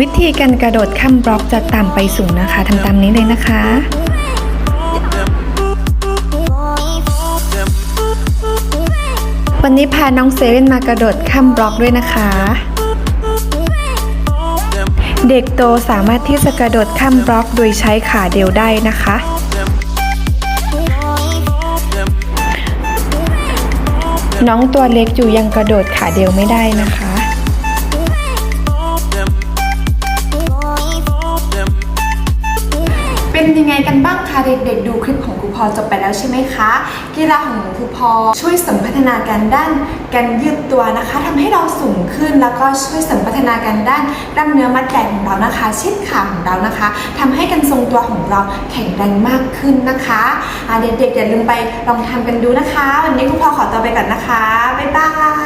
วิธีการกระโดดข้ามบล็อกจากต่ำไปสูงนะคะทำตามนี้เลยนะคะ วันนี้พาน้องเซเว่นมากระโดดข้ามบล็อกด้วยนะคะ เด็กโตสามารถที่จะกระโดดข้ามบล็อกโดยใช้ขาเดียวได้นะคะน้องตัวเล็กอยู่ยังกระโดดขาเดียวไม่ได้นะคะ เป็นยังไงกันบ้างคะเด็กๆ ดูคลิปของครูพอจบไปแล้วใช่ไหมคะ กีฬาของครูพอช่วยเสริมพัฒนาการด้านการยืดตัวนะคะทำให้เราสูงขึ้นแล้วก็ช่วยเสริมพัฒนาการด้านกล้ามเนื้อมัดใหญ่ของเรานะคะ เช่นขาของเรานะคะทำให้การทรงตัวของเราแข็งแรงมากขึ้นนะคะเด็กๆอย่าลืมไปลองทำกันดูนะคะ วันนี้ครูพอขอตัวไปก่อนนะคะบ๊ายบาย